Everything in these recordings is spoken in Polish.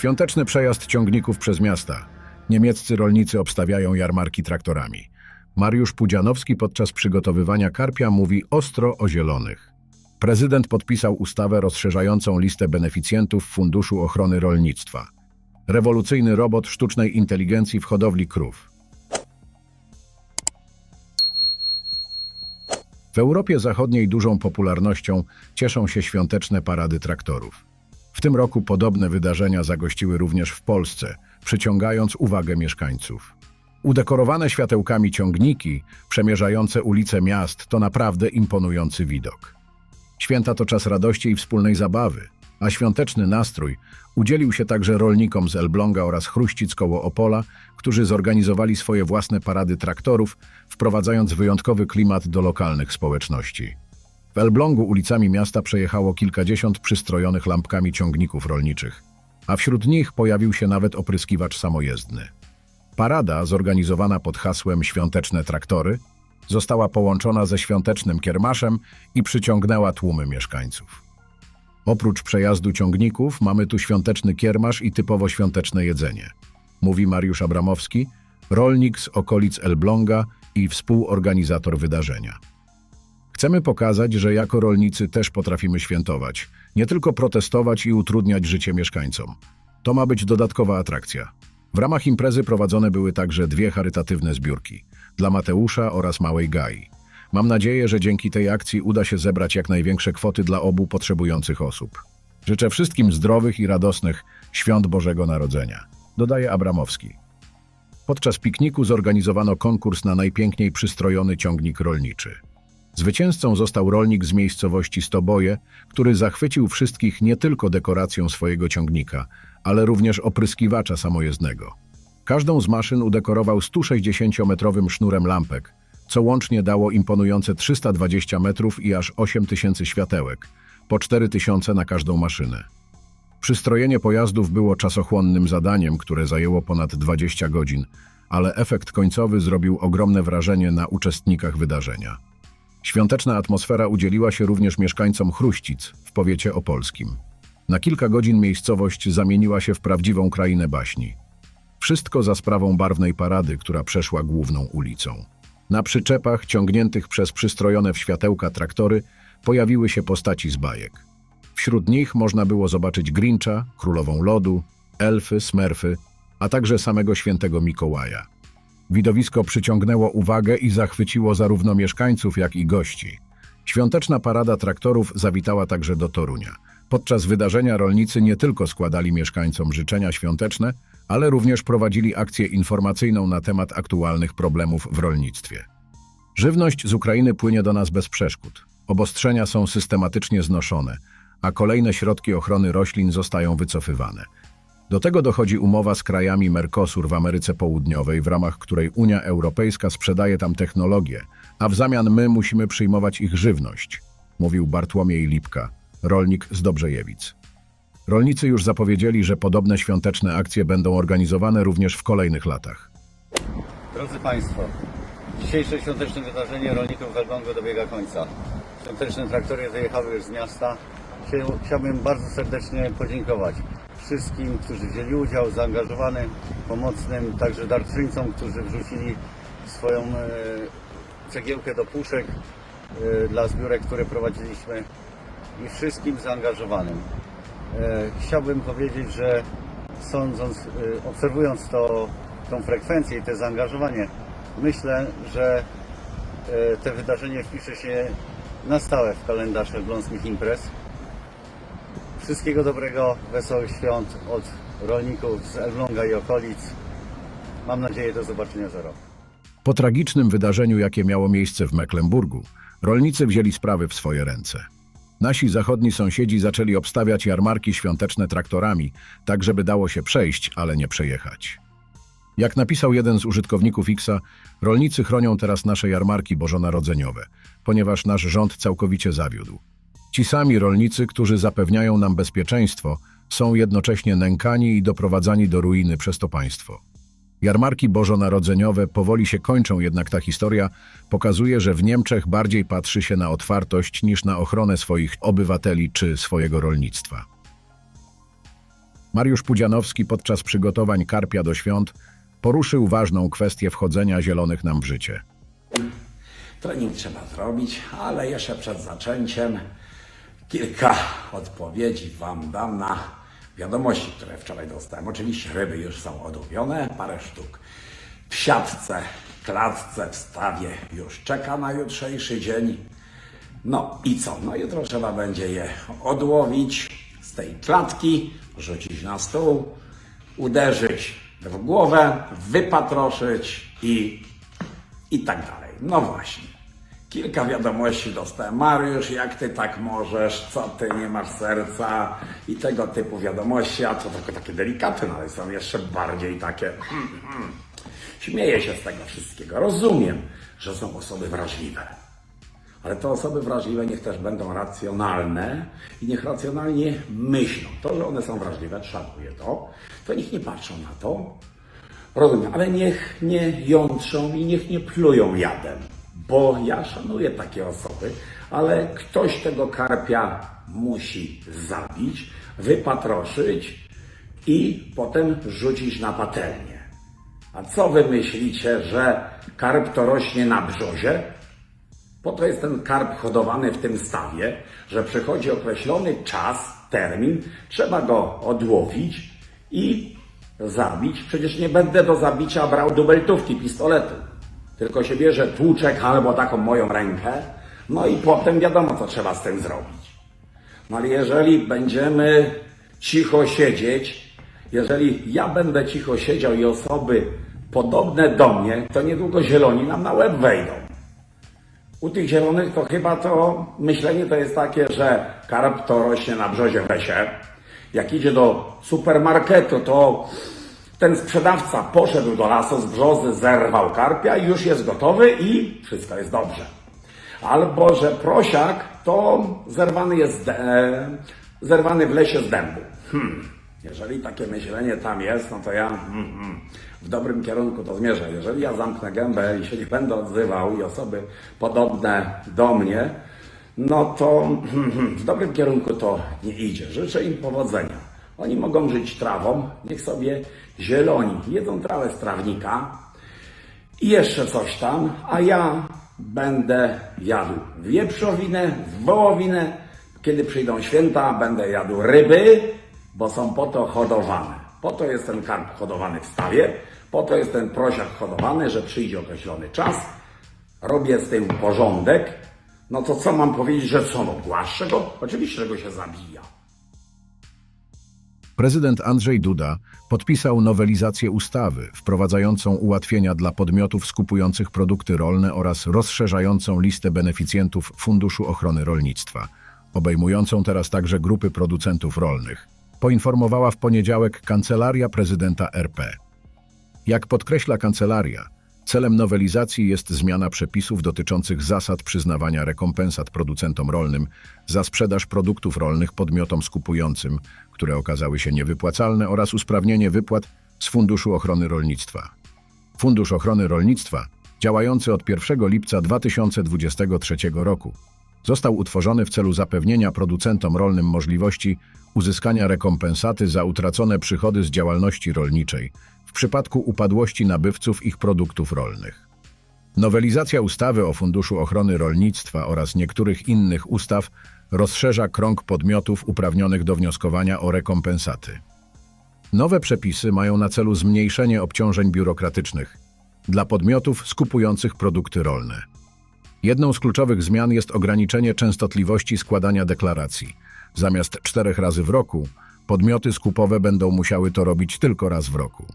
Świąteczny przejazd ciągników przez miasta. Niemieccy rolnicy obstawiają jarmarki traktorami. Mariusz Pudzianowski podczas przygotowywania karpia mówi ostro o zielonych. Prezydent podpisał ustawę rozszerzającą listę beneficjentów Funduszu Ochrony Rolnictwa. Rewolucyjny robot sztucznej inteligencji w hodowli krów. W Europie Zachodniej dużą popularnością cieszą się świąteczne parady traktorów. W tym roku podobne wydarzenia zagościły również w Polsce, przyciągając uwagę mieszkańców. Udekorowane światełkami ciągniki, przemierzające ulice miast, to naprawdę imponujący widok. Święta to czas radości i wspólnej zabawy, a świąteczny nastrój udzielił się także rolnikom z Elbląga oraz Chruścic koło Opola, którzy zorganizowali swoje własne parady traktorów, wprowadzając wyjątkowy klimat do lokalnych społeczności. W Elblągu ulicami miasta przejechało kilkadziesiąt przystrojonych lampkami ciągników rolniczych, a wśród nich pojawił się nawet opryskiwacz samojezdny. Parada, zorganizowana pod hasłem Świąteczne traktory, została połączona ze świątecznym kiermaszem i przyciągnęła tłumy mieszkańców. Oprócz przejazdu ciągników mamy tu świąteczny kiermasz i typowo świąteczne jedzenie, mówi Mariusz Abramowski, rolnik z okolic Elbląga i współorganizator wydarzenia. Chcemy pokazać, że jako rolnicy też potrafimy świętować, nie tylko protestować i utrudniać życie mieszkańcom. To ma być dodatkowa atrakcja. W ramach imprezy prowadzone były także dwie charytatywne zbiórki dla Mateusza oraz Małej Gai. Mam nadzieję, że dzięki tej akcji uda się zebrać jak największe kwoty dla obu potrzebujących osób. Życzę wszystkim zdrowych i radosnych świąt Bożego Narodzenia, dodaje Abramowski. Podczas pikniku zorganizowano konkurs na najpiękniej przystrojony ciągnik rolniczy. Zwycięzcą został rolnik z miejscowości Stoboje, który zachwycił wszystkich nie tylko dekoracją swojego ciągnika, ale również opryskiwacza samojezdnego. Każdą z maszyn udekorował 160-metrowym sznurem lampek, co łącznie dało imponujące 320 metrów i aż 8000 światełek, po 4000 na każdą maszynę. Przystrojenie pojazdów było czasochłonnym zadaniem, które zajęło ponad 20 godzin, ale efekt końcowy zrobił ogromne wrażenie na uczestnikach wydarzenia. Świąteczna atmosfera udzieliła się również mieszkańcom Chruścic w powiecie opolskim. Na kilka godzin miejscowość zamieniła się w prawdziwą krainę baśni. Wszystko za sprawą barwnej parady, która przeszła główną ulicą. Na przyczepach ciągniętych przez przystrojone w światełka traktory pojawiły się postaci z bajek. Wśród nich można było zobaczyć Grincha, Królową Lodu, elfy, smerfy, a także samego świętego Mikołaja. Widowisko przyciągnęło uwagę i zachwyciło zarówno mieszkańców, jak i gości. Świąteczna parada traktorów zawitała także do Torunia. Podczas wydarzenia rolnicy nie tylko składali mieszkańcom życzenia świąteczne, ale również prowadzili akcję informacyjną na temat aktualnych problemów w rolnictwie. Żywność z Ukrainy płynie do nas bez przeszkód. Obostrzenia są systematycznie znoszone, a kolejne środki ochrony roślin zostają wycofywane. Do tego dochodzi umowa z krajami Mercosur w Ameryce Południowej, w ramach której Unia Europejska sprzedaje tam technologię, a w zamian my musimy przyjmować ich żywność, mówił Bartłomiej Lipka, rolnik z Dobrzejewic. Rolnicy już zapowiedzieli, że podobne świąteczne akcje będą organizowane również w kolejnych latach. Drodzy Państwo, dzisiejsze świąteczne wydarzenie rolników w dobiega końca. Świąteczne traktory wyjechały już z miasta. Chciałbym bardzo serdecznie podziękować wszystkim, którzy wzięli udział, zaangażowanym, pomocnym, także darczyńcom, którzy wrzucili swoją e, cegiełkę do puszek e, dla zbiórek, które prowadziliśmy i wszystkim zaangażowanym. E, Chciałbym powiedzieć, że sądząc, obserwując to, tą frekwencję i to zaangażowanie, myślę, że te wydarzenie wpisze się na stałe w kalendarz elbląskich imprez. Wszystkiego dobrego, wesołych świąt od rolników z Elbląga i okolic. Mam nadzieję do zobaczenia za rok. Po tragicznym wydarzeniu, jakie miało miejsce w Mecklenburgu, rolnicy wzięli sprawy w swoje ręce. Nasi zachodni sąsiedzi zaczęli obstawiać jarmarki świąteczne traktorami, tak żeby dało się przejść, ale nie przejechać. Jak napisał jeden z użytkowników Xa, rolnicy chronią teraz nasze jarmarki bożonarodzeniowe, ponieważ nasz rząd całkowicie zawiódł. Ci sami rolnicy, którzy zapewniają nam bezpieczeństwo, są jednocześnie nękani i doprowadzani do ruiny przez to państwo. Jarmarki bożonarodzeniowe powoli się kończą, jednak ta historia pokazuje, że w Niemczech bardziej patrzy się na otwartość niż na ochronę swoich obywateli czy swojego rolnictwa. Mariusz Pudzianowski podczas przygotowań karpia do świąt poruszył ważną kwestię wchodzenia zielonych nam w życie. Trening trzeba zrobić, ale jeszcze przed zaczęciem kilka odpowiedzi Wam dam na wiadomości, które wczoraj dostałem. Oczywiście ryby już są odłowione, parę sztuk w siatce, klatce, w stawie już czeka na jutrzejszy dzień. No i co? No jutro trzeba będzie je odłowić z tej klatki, rzucić na stół, uderzyć w głowę, wypatroszyć i i tak dalej. No właśnie. Kilka wiadomości dostałem. Mariusz, jak ty tak możesz? Co ty, nie masz serca? I tego typu wiadomości, a to tylko takie delikatne, no ale są jeszcze bardziej takie... Śmieję się z tego wszystkiego. Rozumiem, że są osoby wrażliwe. Ale te osoby wrażliwe niech też będą racjonalne i niech racjonalnie myślą. To, że one są wrażliwe, szanuję to, to niech nie patrzą na to. Rozumiem, ale niech nie jątrzą i niech nie plują jadem, bo ja szanuję takie osoby, ale ktoś tego karpia musi zabić, wypatroszyć i potem rzucić na patelnię. A co wy myślicie, że karp to rośnie na brzozie? Po to jest ten karp hodowany w tym stawie, że przychodzi określony czas, termin, trzeba go odłowić i zabić. Przecież nie będę do zabicia brał dubeltówki pistoletu, tylko się bierze tłuczek albo taką moją rękę, no i potem wiadomo, co trzeba z tym zrobić. No ale jeżeli będziemy cicho siedzieć, jeżeli ja będę cicho siedział i osoby podobne do mnie, to niedługo zieloni nam na łeb wejdą. U tych zielonych to chyba to myślenie to jest takie, że karp to rośnie na brzozie w lesie. Jak idzie do supermarketu, to ten sprzedawca poszedł do lasu z brzozy, zerwał karpia i już jest gotowy i wszystko jest dobrze. Albo, że prosiak to zerwany jest e, zerwany w lesie z dębu. Hmm. Jeżeli takie myślenie tam jest, no to ja mm, mm, w dobrym kierunku to zmierzę. Jeżeli ja zamknę gębę i się nie będę odzywał i osoby podobne do mnie, no to mm, w dobrym kierunku to nie idzie. Życzę im powodzenia. Oni mogą żyć trawą, niech sobie zieloni jedzą trawę z trawnika i jeszcze coś tam, a ja będę jadł wieprzowinę, wołowinę. Kiedy przyjdą święta, będę jadł ryby, bo są po to hodowane. Po to jest ten karp hodowany w stawie, po to jest ten prosiak hodowany, że przyjdzie określony czas, robię z tym porządek. No to co mam powiedzieć, że co, no głaszczę go? Oczywiście, że go się zabija. Prezydent Andrzej Duda podpisał nowelizację ustawy wprowadzającą ułatwienia dla podmiotów skupujących produkty rolne oraz rozszerzającą listę beneficjentów Funduszu Ochrony Rolnictwa, obejmującą teraz także grupy producentów rolnych, poinformowała w poniedziałek Kancelaria Prezydenta RP. Jak podkreśla kancelaria, celem nowelizacji jest zmiana przepisów dotyczących zasad przyznawania rekompensat producentom rolnym za sprzedaż produktów rolnych podmiotom skupującym, które okazały się niewypłacalne oraz usprawnienie wypłat z Funduszu Ochrony Rolnictwa. Fundusz Ochrony Rolnictwa, działający od 1 lipca 2023 roku, został utworzony w celu zapewnienia producentom rolnym możliwości uzyskania rekompensaty za utracone przychody z działalności rolniczej w przypadku upadłości nabywców ich produktów rolnych. Nowelizacja ustawy o Funduszu Ochrony Rolnictwa oraz niektórych innych ustaw rozszerza krąg podmiotów uprawnionych do wnioskowania o rekompensaty. Nowe przepisy mają na celu zmniejszenie obciążeń biurokratycznych dla podmiotów skupujących produkty rolne. Jedną z kluczowych zmian jest ograniczenie częstotliwości składania deklaracji. Zamiast czterech razy w roku, podmioty skupowe będą musiały to robić tylko raz w roku.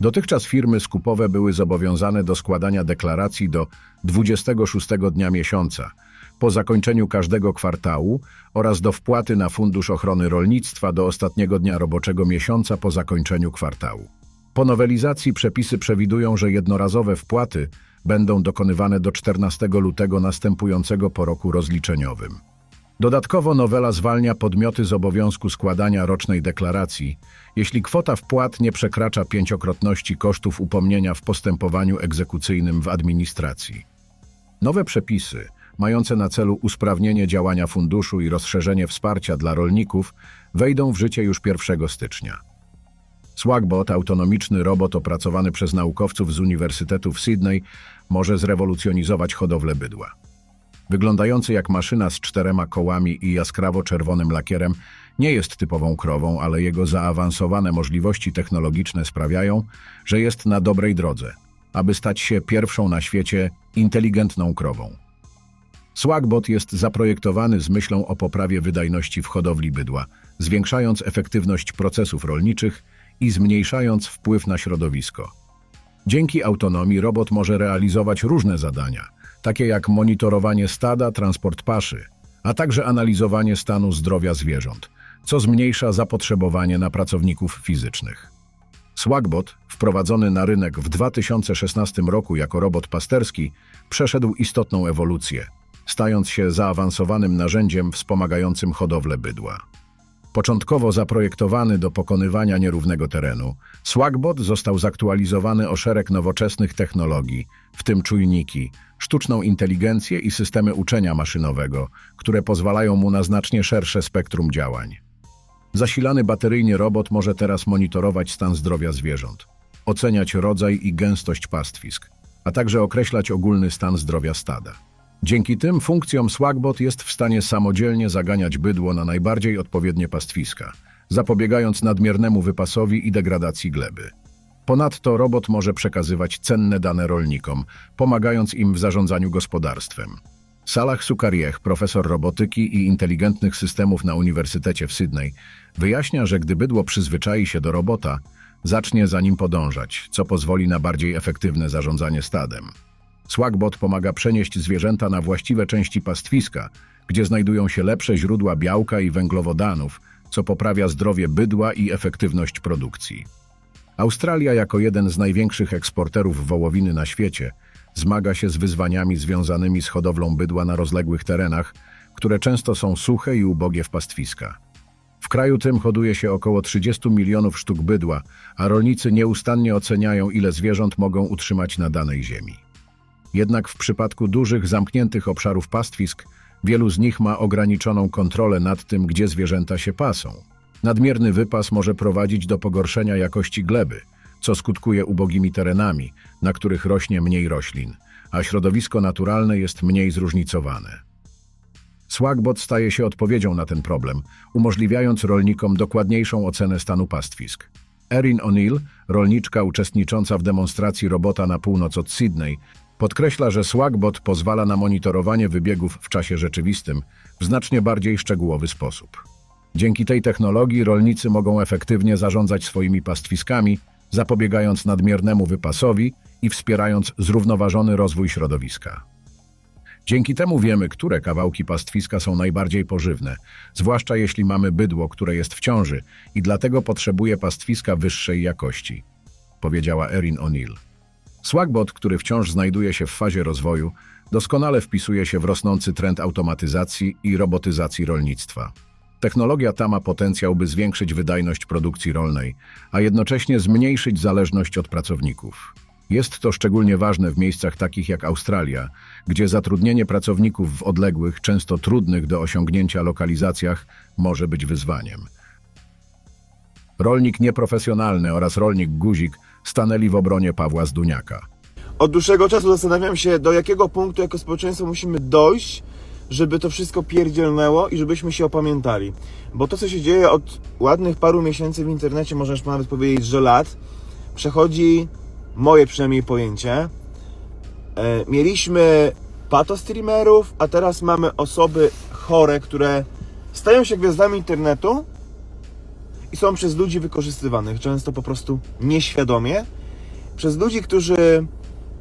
Dotychczas firmy skupowe były zobowiązane do składania deklaracji do 26 dnia miesiąca, po zakończeniu każdego kwartału oraz do wpłaty na Fundusz Ochrony Rolnictwa do ostatniego dnia roboczego miesiąca po zakończeniu kwartału. Po nowelizacji przepisy przewidują, że jednorazowe wpłaty będą dokonywane do 14 lutego następującego po roku rozliczeniowym. Dodatkowo nowela zwalnia podmioty z obowiązku składania rocznej deklaracji, jeśli kwota wpłat nie przekracza pięciokrotności kosztów upomnienia w postępowaniu egzekucyjnym w administracji. Nowe przepisy mające na celu usprawnienie działania funduszu i rozszerzenie wsparcia dla rolników, wejdą w życie już 1 stycznia. Swagbot, autonomiczny robot opracowany przez naukowców z Uniwersytetu w Sydney, może zrewolucjonizować hodowlę bydła. Wyglądający jak maszyna z czterema kołami i jaskrawo-czerwonym lakierem, nie jest typową krową, ale jego zaawansowane możliwości technologiczne sprawiają, że jest na dobrej drodze, aby stać się pierwszą na świecie inteligentną krową. Swagbot jest zaprojektowany z myślą o poprawie wydajności w hodowli bydła, zwiększając efektywność procesów rolniczych i zmniejszając wpływ na środowisko. Dzięki autonomii robot może realizować różne zadania, takie jak monitorowanie stada, transport paszy, a także analizowanie stanu zdrowia zwierząt, co zmniejsza zapotrzebowanie na pracowników fizycznych. Swagbot, wprowadzony na rynek w 2016 roku jako robot pasterski, przeszedł istotną ewolucję, stając się zaawansowanym narzędziem wspomagającym hodowlę bydła. Początkowo zaprojektowany do pokonywania nierównego terenu, Swagbot został zaktualizowany o szereg nowoczesnych technologii, w tym czujniki, sztuczną inteligencję i systemy uczenia maszynowego, które pozwalają mu na znacznie szersze spektrum działań. Zasilany bateryjnie robot może teraz monitorować stan zdrowia zwierząt, oceniać rodzaj i gęstość pastwisk, a także określać ogólny stan zdrowia stada. Dzięki tym funkcjom Swagbot jest w stanie samodzielnie zaganiać bydło na najbardziej odpowiednie pastwiska, zapobiegając nadmiernemu wypasowi i degradacji gleby. Ponadto robot może przekazywać cenne dane rolnikom, pomagając im w zarządzaniu gospodarstwem. Salah Sukarieh, profesor robotyki i inteligentnych systemów na Uniwersytecie w Sydney, wyjaśnia, że gdy bydło przyzwyczai się do robota, zacznie za nim podążać, co pozwoli na bardziej efektywne zarządzanie stadem. Swagbot pomaga przenieść zwierzęta na właściwe części pastwiska, gdzie znajdują się lepsze źródła białka i węglowodanów, co poprawia zdrowie bydła i efektywność produkcji. Australia, jako jeden z największych eksporterów wołowiny na świecie, zmaga się z wyzwaniami związanymi z hodowlą bydła na rozległych terenach, które często są suche i ubogie w pastwiska. W kraju tym hoduje się około 30 milionów sztuk bydła, a rolnicy nieustannie oceniają, ile zwierząt mogą utrzymać na danej ziemi. Jednak w przypadku dużych, zamkniętych obszarów pastwisk, wielu z nich ma ograniczoną kontrolę nad tym, gdzie zwierzęta się pasą. Nadmierny wypas może prowadzić do pogorszenia jakości gleby, co skutkuje ubogimi terenami, na których rośnie mniej roślin, a środowisko naturalne jest mniej zróżnicowane. Swagbot staje się odpowiedzią na ten problem, umożliwiając rolnikom dokładniejszą ocenę stanu pastwisk. Erin O'Neill, rolniczka uczestnicząca w demonstracji robota na północ od Sydney, podkreśla, że Swagbot pozwala na monitorowanie wybiegów w czasie rzeczywistym w znacznie bardziej szczegółowy sposób. Dzięki tej technologii rolnicy mogą efektywnie zarządzać swoimi pastwiskami, zapobiegając nadmiernemu wypasowi i wspierając zrównoważony rozwój środowiska. Dzięki temu wiemy, które kawałki pastwiska są najbardziej pożywne, zwłaszcza jeśli mamy bydło, które jest w ciąży i dlatego potrzebuje pastwiska wyższej jakości, powiedziała Erin O'Neill. Swagbot, który wciąż znajduje się w fazie rozwoju, doskonale wpisuje się w rosnący trend automatyzacji i robotyzacji rolnictwa. Technologia ta ma potencjał, by zwiększyć wydajność produkcji rolnej, a jednocześnie zmniejszyć zależność od pracowników. Jest to szczególnie ważne w miejscach takich jak Australia, gdzie zatrudnienie pracowników w odległych, często trudnych do osiągnięcia lokalizacjach może być wyzwaniem. Rolnik nieprofesjonalny oraz rolnik guzik stanęli w obronie Pawła Zduniaka. Od dłuższego czasu zastanawiam się, do jakiego punktu jako społeczeństwo musimy dojść, żeby to wszystko pierdzielnęło i żebyśmy się opamiętali. Bo to, co się dzieje od ładnych paru miesięcy w internecie, można już nawet powiedzieć, że lat, przechodzi moje przynajmniej pojęcie. E, mieliśmy patostreamerów, a teraz mamy osoby chore, które stają się gwiazdami internetu i są przez ludzi wykorzystywanych, często po prostu nieświadomie, przez ludzi, którzy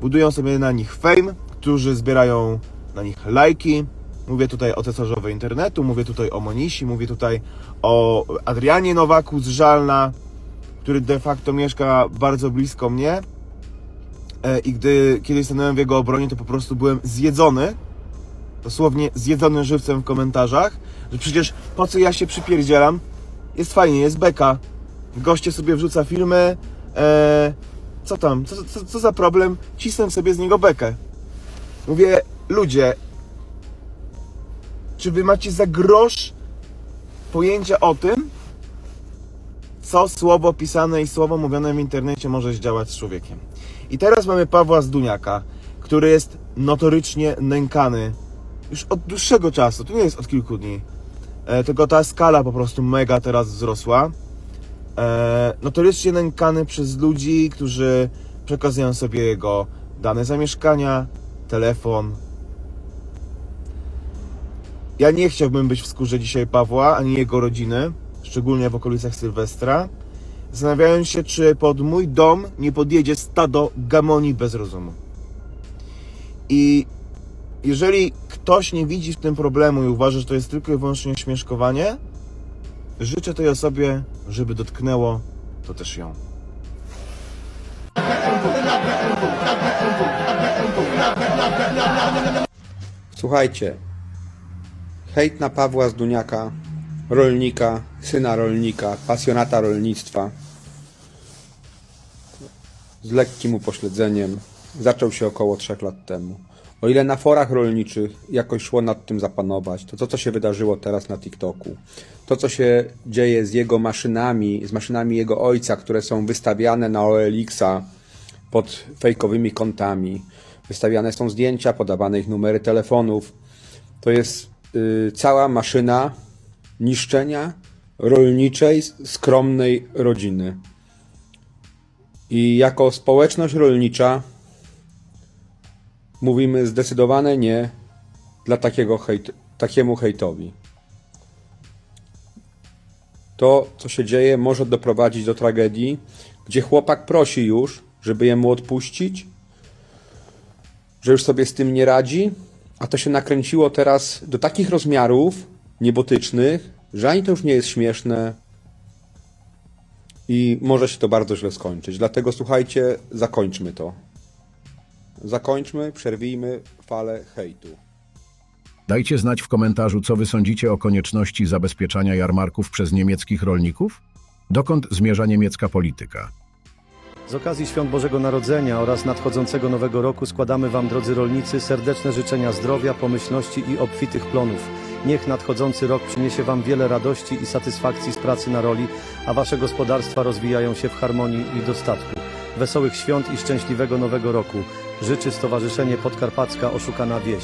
budują sobie na nich fame, którzy zbierają na nich lajki. Mówię tutaj o cesarzowej internetu, mówię tutaj o Monisi, mówię tutaj o Adrianie Nowaku z Żalna, który de facto mieszka bardzo blisko mnie. E, I gdy kiedyś stanąłem w jego obronie, to po prostu byłem zjedzony, dosłownie zjedzony żywcem w komentarzach, że przecież po co ja się przypierdzielam? Jest fajnie, jest beka. Goście sobie wrzuca filmy. E, co tam? Co, co, co za problem? Cisnę sobie z niego bekę. Mówię, ludzie, Czy wy macie za grosz pojęcia o tym, co słowo pisane i słowo mówione w internecie może zdziałać z człowiekiem? I teraz mamy Pawła Zduniaka, który jest notorycznie nękany już od dłuższego czasu, to nie jest od kilku dni. E, tylko ta skala po prostu mega teraz wzrosła. E, notorycznie nękany przez ludzi, którzy przekazują sobie jego dane zamieszkania, telefon. Ja nie chciałbym być w skórze dzisiaj Pawła, ani jego rodziny, szczególnie w okolicach Sylwestra. Zastanawiając się, czy pod mój dom nie podjedzie stado gamoni bez rozumu. I jeżeli ktoś nie widzi w tym problemu i uważa, że to jest tylko i wyłącznie śmieszkowanie, życzę tej osobie, żeby dotknęło to też ją. Słuchajcie, hejt na Pawła Zduniaka, rolnika, syna rolnika, pasjonata rolnictwa, z lekkim upośledzeniem, zaczął się około trzech lat temu. O ile na forach rolniczych jakoś szło nad tym zapanować, to to, co się wydarzyło teraz na TikToku, to, co się dzieje z jego maszynami, z maszynami jego ojca, które są wystawiane na OLX-a pod fejkowymi kontami, wystawiane są zdjęcia, podawane ich numery telefonów, to jest y, cała maszyna niszczenia rolniczej, skromnej rodziny. I jako społeczność rolnicza mówimy zdecydowane nie dla takiego hejt, takiemu hejtowi. To, co się dzieje, może doprowadzić do tragedii, gdzie chłopak prosi już, żeby jemu odpuścić, że już sobie z tym nie radzi, a to się nakręciło teraz do takich rozmiarów niebotycznych, że ani to już nie jest śmieszne i może się to bardzo źle skończyć. Dlatego słuchajcie, zakończmy to. Zakończmy, przerwijmy falę hejtu. Dajcie znać w komentarzu, co wy sądzicie o konieczności zabezpieczania jarmarków przez niemieckich rolników? Dokąd zmierza niemiecka polityka? Z okazji Świąt Bożego Narodzenia oraz nadchodzącego Nowego Roku składamy Wam, drodzy rolnicy, serdeczne życzenia zdrowia, pomyślności i obfitych plonów. Niech nadchodzący rok przyniesie Wam wiele radości i satysfakcji z pracy na roli, a Wasze gospodarstwa rozwijają się w harmonii i dostatku. Wesołych świąt i szczęśliwego Nowego Roku życzy Stowarzyszenie Podkarpacka Oszukana Wieś.